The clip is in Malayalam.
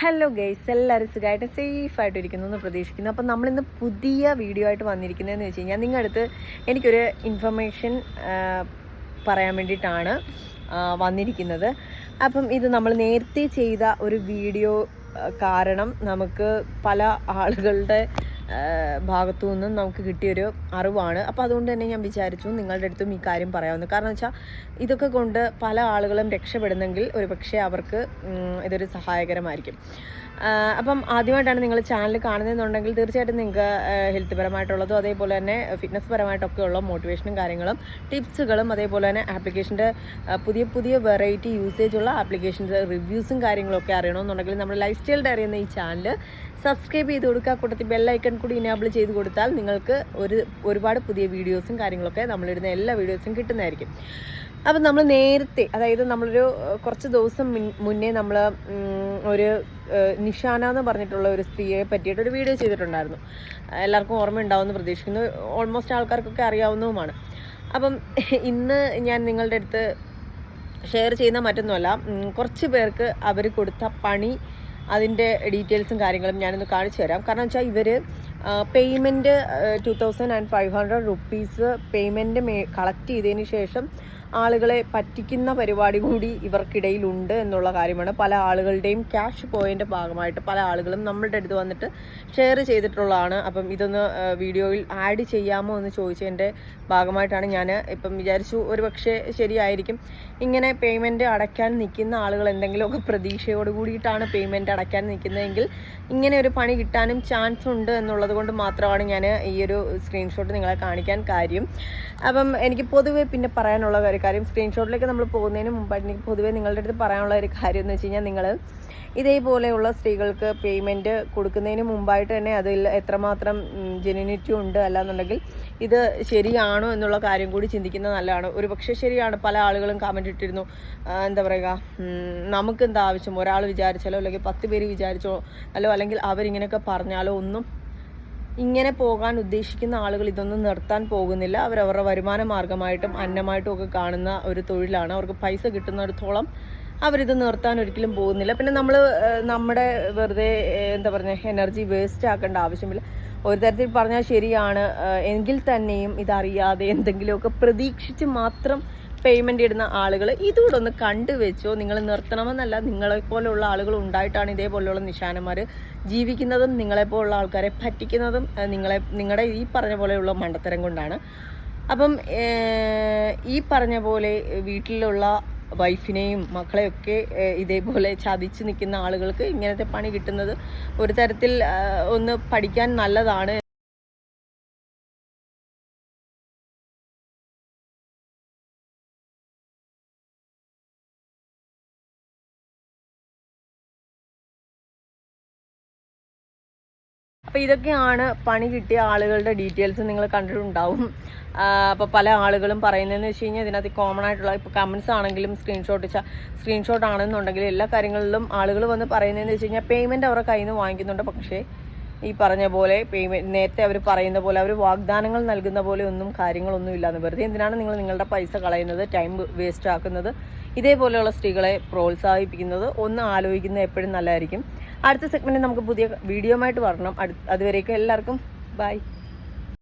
ഹലോ ഗൈസ് എല്ലാവരും സുഖമായിട്ട് സേഫ് ആയിട്ട് ഇരിക്കുന്നു എന്ന് പ്രതീക്ഷിക്കുന്നു. അപ്പം നമ്മളിന്ന് പുതിയ വീഡിയോ ആയിട്ട് വന്നിരിക്കുന്നതെന്ന് വെച്ച് കഴിഞ്ഞാൽ നിങ്ങളുടെ അടുത്ത് എനിക്കൊരു ഇൻഫർമേഷൻ പറയാൻ വേണ്ടിയിട്ടാണ് വന്നിരിക്കുന്നത്. അപ്പം ഇത് നമ്മൾ നേരത്തെ ചെയ്ത ഒരു വീഡിയോ കാരണം നമുക്ക് പല ആളുകളുടെ ഭാഗത്തു നിന്നും നമുക്ക് കിട്ടിയൊരു അറിവാണ്. അപ്പോൾ അതുകൊണ്ട് തന്നെ ഞാൻ വിചാരിച്ചു നിങ്ങളുടെ അടുത്തും ഈ കാര്യം പറയാമെന്ന് കാരണം വെച്ചാൽ ഇതൊക്കെ കൊണ്ട് പല ആളുകളും രക്ഷപ്പെടുന്നെങ്കിൽ ഒരു പക്ഷേ അവർക്ക് ഇതൊരു സഹായകരമായിരിക്കും. അപ്പം ആദ്യമായിട്ടാണ് നിങ്ങൾ ചാനൽ കാണുന്നതെന്നുണ്ടെങ്കിൽ തീർച്ചയായിട്ടും നിങ്ങൾക്ക് ഹെൽത്ത് പരമായിട്ടുള്ളതും അതേപോലെ തന്നെ ഫിറ്റ്നസ് പരമായിട്ടൊക്കെയുള്ള മോട്ടിവേഷനും കാര്യങ്ങളും ടിപ്സുകളും അതേപോലെ തന്നെ ആപ്ലിക്കേഷന്റെ പുതിയ പുതിയ വെറൈറ്റി യൂസേജ് ഉള്ള ആപ്ലിക്കേഷൻസ് റിവ്യൂസും കാര്യങ്ങളൊക്കെ അറിയണമെന്നുണ്ടെങ്കിൽ നമ്മുടെ ലൈഫ് സ്റ്റൈൽ ഡയറി എന്ന ഈ ചാനൽ സബ്സ്ക്രൈബ് ചെയ്ത് കൊടുക്കുക. കൂട്ടത്തിൽ ബെല്ലൈക്കൺ കൂടി ഇനേബിൾ ചെയ്ത് കൊടുത്താൽ നിങ്ങൾക്ക് ഒരു ഒരുപാട് പുതിയ വീഡിയോസും കാര്യങ്ങളൊക്കെ നമ്മളിടുന്ന എല്ലാ വീഡിയോസും കിട്ടുന്നതായിരിക്കും. അപ്പം നമ്മൾ നേരത്തെ അതായത് നമ്മളൊരു കുറച്ച് ദിവസം മുന്നേ നമ്മൾ ഒരു നിഷാന എന്ന് പറഞ്ഞിട്ടുള്ള ഒരു സ്ത്രീയെ പറ്റിയിട്ട് ഒരു വീഡിയോ ചെയ്തിട്ടുണ്ടായിരുന്നു. എല്ലാവർക്കും ഓർമ്മ ഉണ്ടാവുമെന്ന് പ്രതീക്ഷിക്കുന്നു. ഓൾമോസ്റ്റ് ആൾക്കാർക്കൊക്കെ അറിയാവുന്നതുമാണ്. അപ്പം ഇന്ന് ഞാൻ നിങ്ങളുടെ അടുത്ത് ഷെയർ ചെയ്യുന്ന മറ്റൊന്നുമല്ല. കുറച്ച് പേർക്ക് അവർ കൊടുത്ത പണി അതിന്റെ ഡീറ്റെയിൽസും കാര്യങ്ങളും ഞാനൊന്ന് കാണിച്ചു തരാം. കാരണം വെച്ചാൽ ഇവർ payment two thousand and five hundred rupees payment collect ചെയ്തതിന് ശേഷം ആളുകളെ പറ്റിക്കുന്ന പരിപാടി കൂടി ഇവർക്കിടയിലുണ്ട് എന്നുള്ള കാര്യമാണ്. പല ആളുകളുടെയും ക്യാഷ് പോയിന്റ് ഭാഗമായിട്ട് പല ആളുകളും നമ്മളുടെ അടുത്ത് വന്നിട്ട് ഷെയർ ചെയ്തിട്ടുള്ളതാണ്. അപ്പം ഇതൊന്ന് വീഡിയോയിൽ ആഡ് ചെയ്യാമോ എന്ന് ചോദിച്ചതിന്റെ ഭാഗമായിട്ടാണ് ഞാൻ ഇപ്പം വിചാരിച്ചു ഒരു പക്ഷേ ശരിയായിരിക്കും. ഇങ്ങനെ പേയ്മെന്റ് അടയ്ക്കാൻ നിൽക്കുന്ന ആളുകൾ എന്തെങ്കിലുമൊക്കെ പ്രതീക്ഷയോട് കൂടിയിട്ടാണ് പേയ്മെന്റ് അടയ്ക്കാൻ നിൽക്കുന്നതെങ്കിൽ ഇങ്ങനെ ഒരു പണി കിട്ടാനും ചാൻസ് ഉണ്ട് എന്നുള്ളത് കൊണ്ട് മാത്രമാണ് ഞാൻ ഈ ഒരു സ്ക്രീൻഷോട്ട് നിങ്ങളെ കാണിക്കാൻ കാര്യം. അപ്പം എനിക്ക് പൊതുവേ പിന്നെ പറയാനുള്ള ഒരു കാര്യം സ്ക്രീൻഷോട്ടിലേക്ക് നമ്മൾ പോകുന്നതിന് മുമ്പായിട്ട് എനിക്ക് പൊതുവേ നിങ്ങളുടെ അടുത്ത് പറയാനുള്ള ഒരു കാര്യം എന്ന് വെച്ച് കഴിഞ്ഞാൽ നിങ്ങൾ ഇതേപോലെയുള്ള സ്ത്രീകൾക്ക് പേയ്മെന്റ് കൊടുക്കുന്നതിന് മുമ്പായിട്ട് തന്നെ അതിൽ എത്രമാത്രം ജെനുനിറ്റി ഉണ്ട് അല്ലാന്നുണ്ടെങ്കിൽ ഇത് ശരിയാണോ എന്നുള്ള കാര്യം കൂടി ചിന്തിക്കുന്നത് നല്ലതാണ്. ഒരു പക്ഷേ ശരിയാണ്. പല ആളുകളും കമന്റ് ഇട്ടിരുന്നു. എന്താ പറയുക നമുക്ക് എന്താ ആവശ്യം ഒരാൾ വിചാരിച്ചാലോ അല്ലെങ്കിൽ പത്ത് പേര് വിചാരിച്ചോ അല്ലോ അല്ലെങ്കിൽ അവരിങ്ങനെയൊക്കെ പറഞ്ഞാലോ ഒന്നും ഇങ്ങനെ പോകാൻ ഉദ്ദേശിക്കുന്ന ആളുകൾ ഇതൊന്നും നിർത്താൻ പോകുന്നില്ല. അവരവരുടെ വരുമാന മാർഗമായിട്ടും അന്നമായിട്ടും ഒക്കെ കാണുന്ന ഒരു തൊഴിലാണ്. അവർക്ക് പൈസ കിട്ടുന്നിടത്തോളം അവരിത് നിർത്താൻ ഒരിക്കലും പോകുന്നില്ല. പിന്നെ നമ്മൾ നമ്മുടെ വെറുതെ എന്താ പറയുക എനർജി വേസ്റ്റ് ആക്കേണ്ട ആവശ്യമില്ല ഒരു തരത്തിൽ പറഞ്ഞാൽ ശരിയാണ്. എങ്കിൽ തന്നെയും ഇതറിയാതെ എന്തെങ്കിലുമൊക്കെ പ്രതീക്ഷിച്ച് മാത്രം പേയ്മെന്റ് ഇടുന്ന ആളുകൾ ഇതുകൂടെ ഒന്ന് കണ്ടുവെച്ചോ നിങ്ങൾ നിർത്തണമെന്നല്ല നിങ്ങളെപ്പോലുള്ള ആളുകൾ ഉണ്ടായിട്ടാണ് ഇതേപോലെയുള്ള നിശാനന്മാർ ജീവിക്കുന്നതും നിങ്ങളെപ്പോലുള്ള ആൾക്കാരെ പറ്റിക്കുന്നതും നിങ്ങളെ നിങ്ങളുടെ ഈ പറഞ്ഞ പോലെയുള്ള മണ്ടത്തരം കൊണ്ടാണ്. അപ്പം ഈ പറഞ്ഞ പോലെ വീട്ടിലുള്ള വൈഫിനെയും മക്കളെയൊക്കെ ഇതേപോലെ ചതിച്ച് നിൽക്കുന്ന ആളുകൾക്ക് ഇങ്ങനത്തെ പണി കിട്ടുന്നത് ഒരു തരത്തിൽ ഒന്ന് പഠിക്കാൻ നല്ലതാണ്. അപ്പോൾ ഇതൊക്കെയാണ് പണി കിട്ടിയ ആളുകളുടെ ഡീറ്റെയിൽസ് നിങ്ങൾ കണ്ടിട്ടുണ്ടാവും. അപ്പോൾ പല ആളുകളും പറയുന്നതെന്ന് വെച്ച് കഴിഞ്ഞാൽ ഇതിനകത്ത് കോമൺ ആയിട്ടുള്ള ഇപ്പോൾ കമൻസ് ആണെങ്കിലും സ്ക്രീൻഷോട്ട് സ്ക്രീൻഷോട്ട് ആണെന്നുണ്ടെങ്കിൽ എല്ലാ കാര്യങ്ങളിലും ആളുകൾ വന്ന് പറയുന്നതെന്ന് വെച്ച് കഴിഞ്ഞാൽ പേയ്മെന്റ് അവരുടെ കയ്യിൽ നിന്ന് വാങ്ങിക്കുന്നുണ്ട്. പക്ഷേ ഈ പറഞ്ഞ പോലെ പേയ്മെന്റ് നേരത്തെ അവർ പറയുന്ന പോലെ അവർ വാഗ്ദാനങ്ങൾ നൽകുന്ന പോലെ ഒന്നും കാര്യങ്ങളൊന്നും ഇല്ലാന്ന് വെറുതെ എന്തിനാണ് നിങ്ങൾ നിങ്ങളുടെ പൈസ കളയുന്നത് ടൈം വേസ്റ്റ് ആക്കുന്നത്? ഇതേപോലെയുള്ള സ്ത്രീകളെ പ്രോത്സാഹിപ്പിക്കുന്നത് ഒന്ന് ആലോചിക്കുന്നത് എപ്പോഴും നല്ലതായിരിക്കും. അടുത്ത സെഗ്മെന്റ് നമുക്ക് പുതിയ വീഡിയോ ആയിട്ട് വരണം. അതുവരേക്കും എല്ലാവർക്കും ബൈ